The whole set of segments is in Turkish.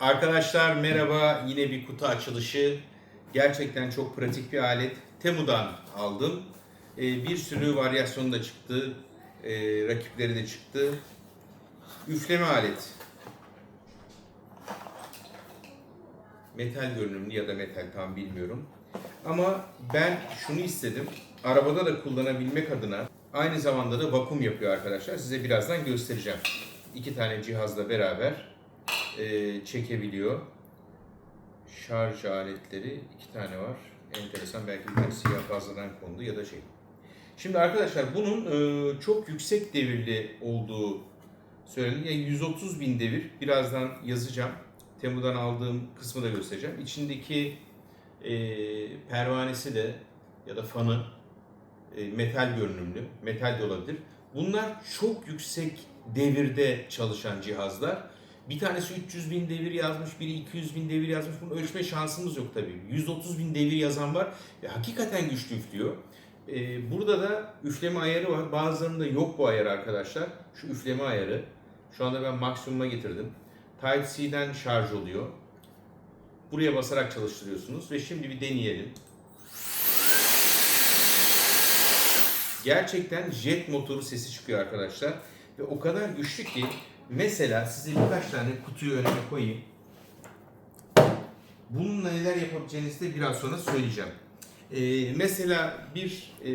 Arkadaşlar merhaba. Yine bir kutu açılışı. Gerçekten çok pratik bir alet. Temu'dan aldım. Ee, bir sürü varyasyonu da çıktı. Ee, rakipleri de çıktı. Üfleme alet. Metal görünümlü ya da metal tam bilmiyorum. Ama ben şunu istedim. Arabada da kullanabilmek adına aynı zamanda da vakum yapıyor arkadaşlar. Size birazdan göstereceğim. İki tane cihazla beraber e, çekebiliyor. Şarj aletleri iki tane var. Enteresan belki bir siyah fazladan kondu ya da şey. Şimdi arkadaşlar bunun e, çok yüksek devirli olduğu söyleniyor. Yani 130 bin devir. Birazdan yazacağım. Temu'dan aldığım kısmı da göstereceğim. İçindeki e, pervanesi de ya da fanı e, metal görünümlü. Metal de olabilir. Bunlar çok yüksek devirde çalışan cihazlar. Bir tanesi 300 bin devir yazmış, biri 200 bin devir yazmış. Bunu ölçme şansımız yok tabii. 130 bin devir yazan var ve hakikaten güçlü üflüyor. Ee, burada da üfleme ayarı var. Bazılarında yok bu ayar arkadaşlar. Şu üfleme ayarı. Şu anda ben maksimuma getirdim. Type-C'den şarj oluyor. Buraya basarak çalıştırıyorsunuz ve şimdi bir deneyelim. Gerçekten jet motoru sesi çıkıyor arkadaşlar. Ve o kadar güçlü ki mesela size birkaç tane kutuyu önüme koyayım. Bununla neler yapabileceğinizi de biraz sonra söyleyeceğim. Ee, mesela bir e,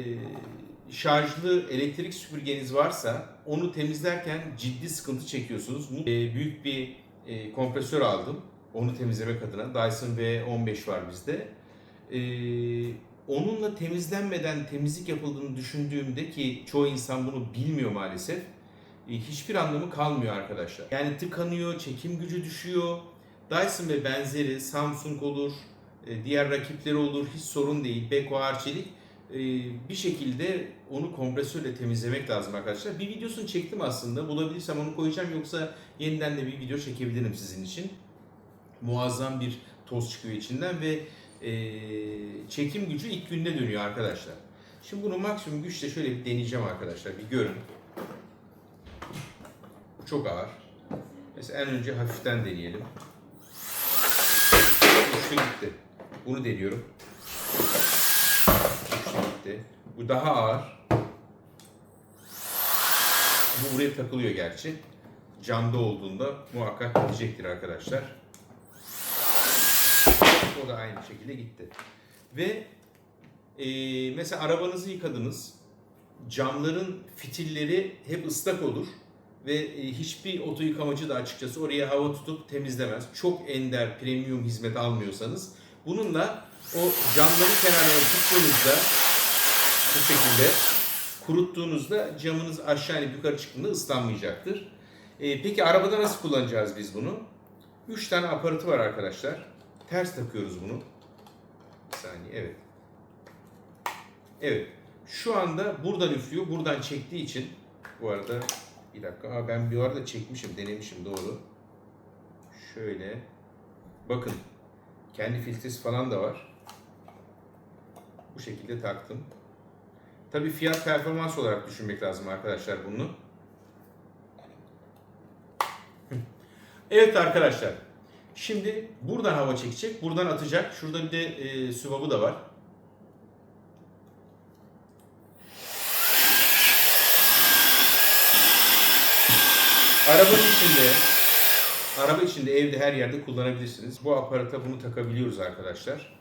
şarjlı elektrik süpürgeniz varsa onu temizlerken ciddi sıkıntı çekiyorsunuz. Ee, büyük bir e, kompresör aldım onu temizlemek adına. Dyson V15 var bizde. Ee, onunla temizlenmeden temizlik yapıldığını düşündüğümde ki çoğu insan bunu bilmiyor maalesef. E, hiçbir anlamı kalmıyor arkadaşlar. Yani tıkanıyor, çekim gücü düşüyor. Dyson ve benzeri Samsung olur, e, diğer rakipleri olur hiç sorun değil. Beko, Arçelik e, bir şekilde onu kompresörle temizlemek lazım arkadaşlar. Bir videosunu çektim aslında. Bulabilirsem onu koyacağım yoksa yeniden de bir video çekebilirim sizin için. Muazzam bir toz çıkıyor içinden ve çekim gücü ilk günde dönüyor arkadaşlar. Şimdi bunu maksimum güçle şöyle bir deneyeceğim arkadaşlar. Bir görün. Çok ağır. Mesela en önce hafiften deneyelim. Güçlü gitti. Bunu deniyorum. Güçlü gitti. Bu daha ağır. Bu buraya takılıyor gerçi. Camda olduğunda muhakkak gidecektir arkadaşlar. O da aynı şekilde gitti. Ve e, mesela arabanızı yıkadınız. Camların fitilleri hep ıslak olur ve e, hiçbir oto yıkamacı da açıkçası oraya hava tutup temizlemez. Çok ender premium hizmet almıyorsanız bununla o camların kenarlarını tuttuğunuzda bu şekilde kuruttuğunuzda camınız aşağı inip yukarı çıktığında ıslanmayacaktır. E, peki arabada nasıl kullanacağız biz bunu? 3 tane aparatı var arkadaşlar. Ters takıyoruz bunu. Bir saniye evet. Evet. Şu anda buradan üflüyor. Buradan çektiği için bu arada bir dakika. Aa, ben bir arada çekmişim, denemişim doğru. Şöyle. Bakın. Kendi filtresi falan da var. Bu şekilde taktım. Tabii fiyat performans olarak düşünmek lazım arkadaşlar bunu. Evet arkadaşlar. Şimdi buradan hava çekecek, buradan atacak. Şurada bir de e, sübabı da var. Arabanın içinde, araba içinde, evde her yerde kullanabilirsiniz. Bu aparata bunu takabiliyoruz arkadaşlar.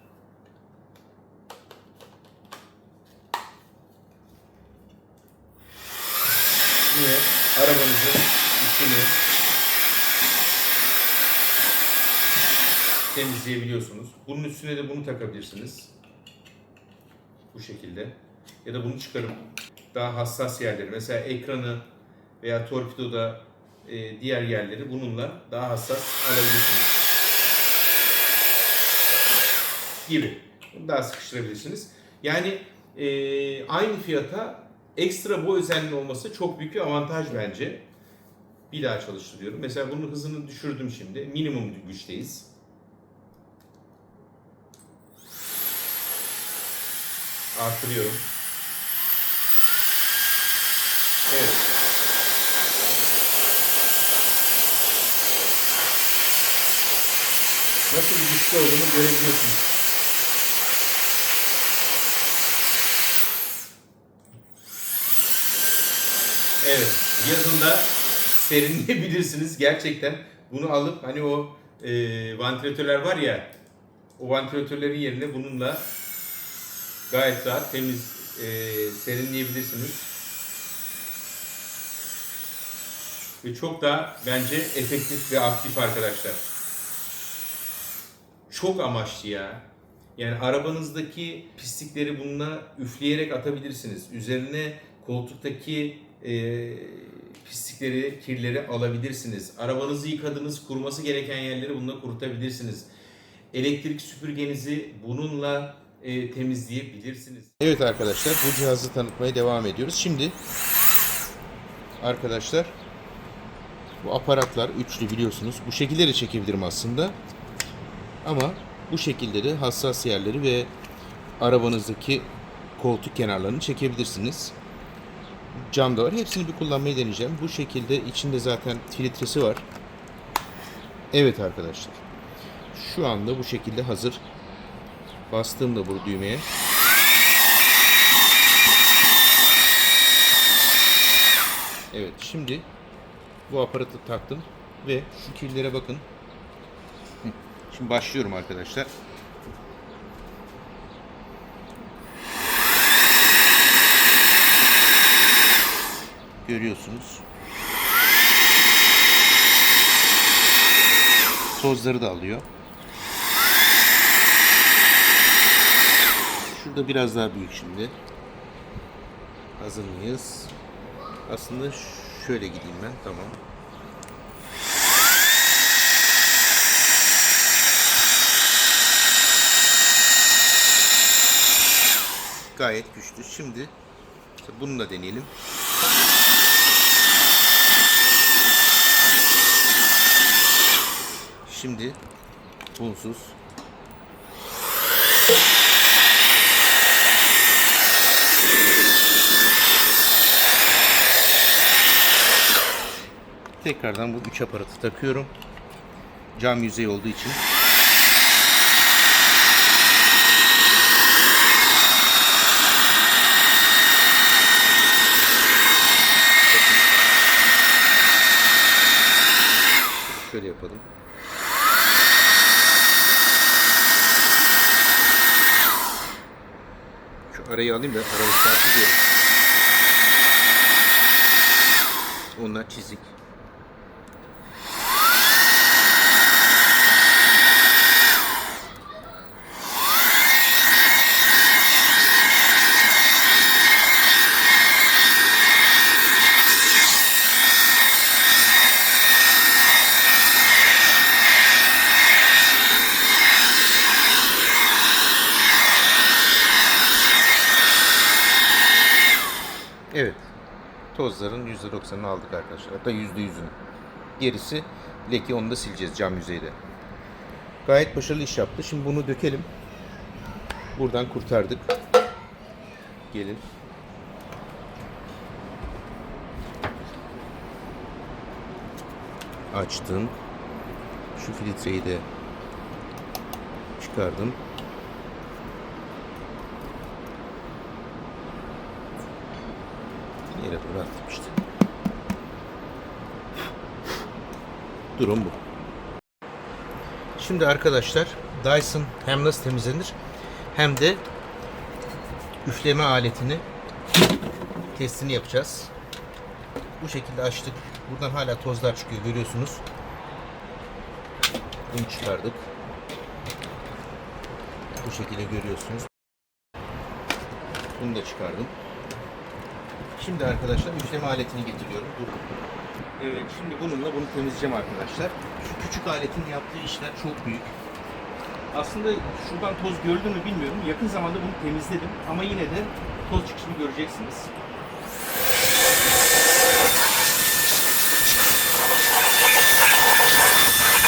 Yine arabanızın içini temizleyebiliyorsunuz. Bunun üstüne de bunu takabilirsiniz. Bu şekilde. Ya da bunu çıkarıp daha hassas yerleri, mesela ekranı veya torpidoda e, diğer yerleri bununla daha hassas alabilirsiniz. Gibi. Daha sıkıştırabilirsiniz. Yani e, aynı fiyata ekstra bu özelliğin olması çok büyük bir avantaj bence. Bir daha çalıştırıyorum. Mesela bunun hızını düşürdüm şimdi. Minimum güçteyiz. Artırıyorum. Evet. Nasıl bir güçlü olduğunu görebiliyorsunuz. Evet, yazında serinleyebilirsiniz gerçekten. Bunu alıp hani o e, vantilatörler var ya, o vantilatörlerin yerine bununla gayet rahat temiz e, serinleyebilirsiniz. Ve çok daha bence efektif ve aktif arkadaşlar. Çok amaçlı ya. Yani arabanızdaki pislikleri bununla üfleyerek atabilirsiniz. Üzerine koltuktaki e, pislikleri, kirleri alabilirsiniz. Arabanızı yıkadınız, kuruması gereken yerleri bununla kurutabilirsiniz. Elektrik süpürgenizi bununla e, temizleyebilirsiniz. Evet arkadaşlar bu cihazı tanıtmaya devam ediyoruz. Şimdi arkadaşlar bu aparatlar üçlü biliyorsunuz. Bu şekilde de çekebilirim aslında. Ama bu şekilde de hassas yerleri ve arabanızdaki koltuk kenarlarını çekebilirsiniz. Cam da var. Hepsini bir kullanmayı deneyeceğim. Bu şekilde içinde zaten filtresi var. Evet arkadaşlar. Şu anda bu şekilde hazır. Bastığımda bu düğmeye. Evet şimdi bu aparatı taktım ve şu kirlere bakın. Şimdi başlıyorum arkadaşlar. Görüyorsunuz. Tozları da alıyor. Şurada biraz daha büyük şimdi. Hazır mıyız? Aslında şöyle gideyim ben. Tamam. Gayet güçlü. Şimdi bunu da deneyelim. Şimdi bunsuz. Tekrardan bu üç aparatı takıyorum. Cam yüzey olduğu için. Şöyle yapalım. Şu arayı alayım da aralıklar gidiyorum. Onlar çizik. Evet. Tozların %90'ını aldık arkadaşlar. Hatta %100'ünü. Gerisi leke onu da sileceğiz cam yüzeyde. Gayet başarılı iş yaptı. Şimdi bunu dökelim. Buradan kurtardık. Gelin. Açtım. Şu filtreyi de çıkardım. Attım işte. Durum bu. Şimdi arkadaşlar Dyson hem nasıl temizlenir hem de üfleme aletini testini yapacağız. Bu şekilde açtık. Buradan hala tozlar çıkıyor görüyorsunuz. Bunu çıkardık. Bu şekilde görüyorsunuz. Bunu da çıkardım. Şimdi arkadaşlar üfleme aletini getiriyorum. Dur. Evet şimdi bununla bunu temizleyeceğim arkadaşlar. Şu küçük aletin yaptığı işler çok büyük. Aslında şuradan toz gördü mü bilmiyorum. Yakın zamanda bunu temizledim ama yine de toz çıkışını göreceksiniz.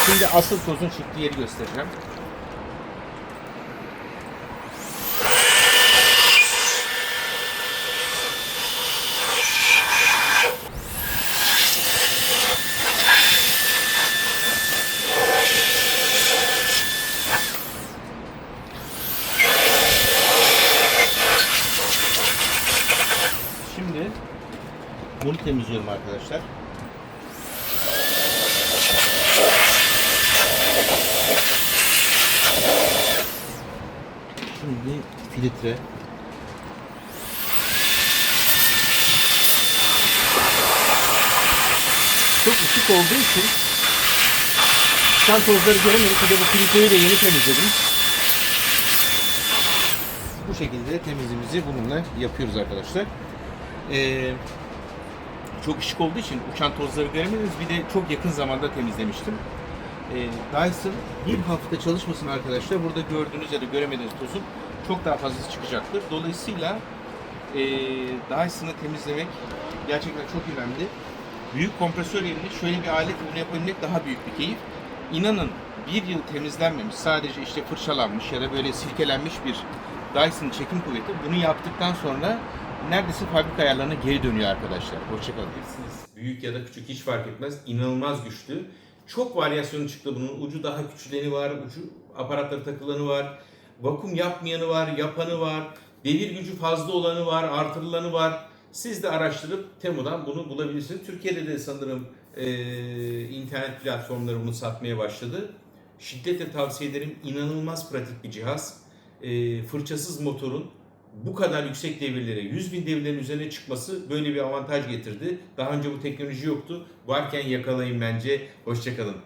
Şimdi asıl tozun çıktığı yeri göstereceğim. Bunu temizliyorum arkadaşlar. Şimdi filtre. Çok ışık olduğu için Çıkan tozları göremedik. Bir de bu filtreyi de yeni temizledim. Bu şekilde temizliğimizi bununla yapıyoruz arkadaşlar. Ee, çok ışık olduğu için uçan tozları göremediniz. Bir de çok yakın zamanda temizlemiştim. Ee, Dyson bir hafta çalışmasın arkadaşlar. Burada gördüğünüz ya da göremediğiniz tozun çok daha fazlası çıkacaktır. Dolayısıyla e, Dyson'ı temizlemek gerçekten çok önemli. Büyük kompresör yerine şöyle bir alet bunu yapabilmek daha büyük bir keyif. İnanın bir yıl temizlenmemiş, sadece işte fırçalanmış ya da böyle silkelenmiş bir Dyson çekim kuvveti bunu yaptıktan sonra neredeyse fabrika ayarlarına geri dönüyor arkadaşlar. Hoşçakalın. Büyük ya da küçük hiç fark etmez. İnanılmaz güçlü. Çok varyasyonu çıktı bunun. Ucu daha küçüleni var, ucu aparatları takılanı var. Vakum yapmayanı var, yapanı var. Devir gücü fazla olanı var, artırılanı var. Siz de araştırıp Temu'dan bunu bulabilirsiniz. Türkiye'de de sanırım e, internet platformları bunu satmaya başladı. Şiddetle tavsiye ederim. İnanılmaz pratik bir cihaz. E, fırçasız motorun bu kadar yüksek devirlere, 100 bin devirlerin üzerine çıkması böyle bir avantaj getirdi. Daha önce bu teknoloji yoktu. Varken yakalayın bence. Hoşçakalın.